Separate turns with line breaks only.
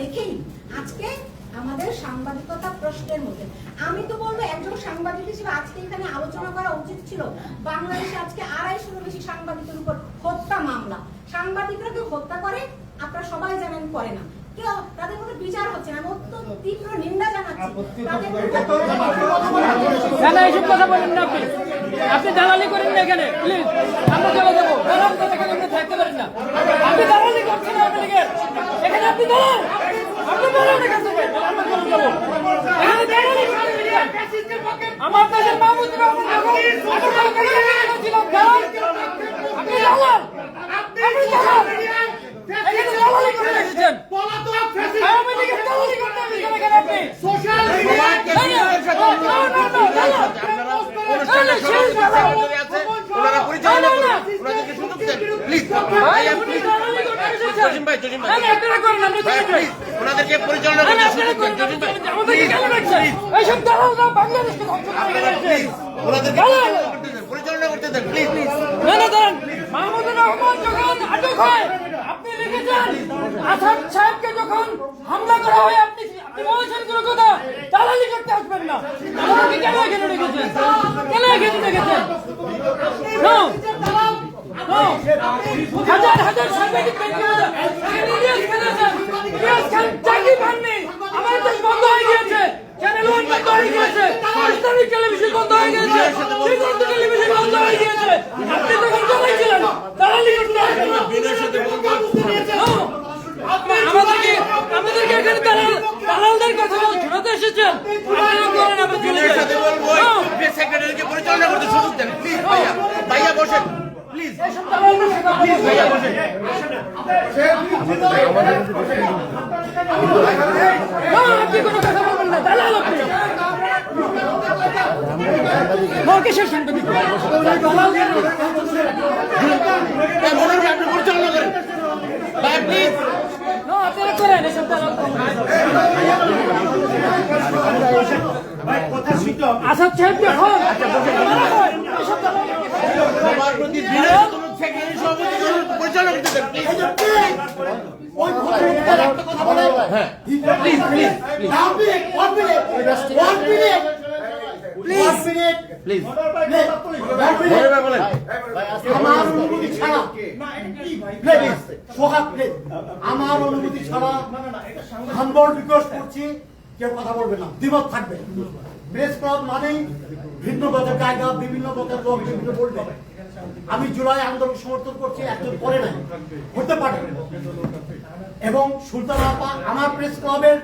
দেখেই আজকে আমাদের সাংবাদিকতা প্রশ্নের মধ্যে। আমি তো বলব একজন সাংবাদিক হিসেবে আজকে এখানে আলোচনা করা উচিত ছিল। বাংলাদেশে আজকে আড়াইশোর বেশি সাংবাদিকের উপর হত্যা মামলা। সাংবাদিকরা কেউ হত্যা করে? আপনারা সবাই জানেন করে না। কেউ তাদের কোনো বিচার হচ্ছে না। আমি অত্যন্ত তীব্র নিন্দা জানাচ্ছি। তাদের
এইসব কথা বলেন না আপনি। আপনি দালালি করেন না এখানে। প্লিজ আমরা চলে যাব। দালাল কথা এখানে থাকতে পারেন না। আপনি দালালি করছেন আওয়ামী লীগের এখানে আপনি দালাল আপনি দালাল এখান থেকে আমরা দেশের মাহমুদ রহমান যখন এত বড় করে ছিল দালাল আপনি দালাল আপনি দালাল এখানে দালালি করে রেখেছেন আওয়ামী লীগের দালালি করতে আপনি এখানে কেন আপনি
অনুষ্ঠানের সভাপতি সেক্রেটারি আছে ওনারা পরিচালনা করুন। ওনাদেরকে সুযোগ দেন। প্লিজ ওনাদেরকে পরিচালনা করতে সুযোগ দেন জসিম ভাই
এইসব দালালরা বাংলাদেশকে ধ্বংস করে দিয়েছে।
ওনাদেরকে পরিচালনা করতে দেন পরিচালনা করতে দেন প্লিজ প্লিজ
না, না, দাঁড়ান। মাহমুদুর রহমান যখন আটক হয়, আপনি লিখেছেন, আসাদ সাহেবকে যখন হামলা করা হয়, আপনি আপনি বলেছেন কোনো কথা, দালালি করতে আসবেন না। আমাকে কেন এখানে রেখেছেন? কেন এখানে রেখেছেন? হাজার হাজার সাংবাদিক চাকরি পাননি। আমার দেশ বন্ধ হয়ে গিয়েছে। চ্যানেল ওয়ান বন্ধ হয়ে গিয়েছে। ইসলামিক টেলিভিশন বন্ধ হয়ে গিয়েছে। শ্রীকান্ত টেলিভিশন বন্ধ হয়ে গিয়েছে। আপনি তখন কোথায় ছিলেন দালালি না। No! আপনি আমাদেরকে আমাদেরকে এখানে দালাল দালালদের কথা শোনাতে এসেছেন। আপনারা করেন আমরা চলে যাই
সাথে বলব
No!
প্রেস সেক্রেটারিকে পরিচালনা করতে সুযোগ দেন। প্লিজ ভাইয়া ভাইয়া বসেন। প্লিজ
আপনি কোনো কথা বলবেন না দালাল আপনি No, সাংবাদিক দালালদের
হ্যাঁ, মনোহর ভাই, আপনি পরিচালনা করেন প্লিজ
আপনারা করেন এসব দালাল আসাদ সাহেব যখন
আমার অনুমতি ছাড়া হাম্বল রিকোয়েস্ট করছি কেউ কথা বলবে না দ্বিমত থাকবে প্রেস ক্লাব মানেই ভিন্ন মতের জায়গা বিভিন্ন মতের লোক বিভিন্ন বলবে। আমি জুলাই আন্দোলন সমর্থন করছি একজন করে নাই। হতে পারে। এবং সুলতান আপা আমার প্রেস ক্লাবের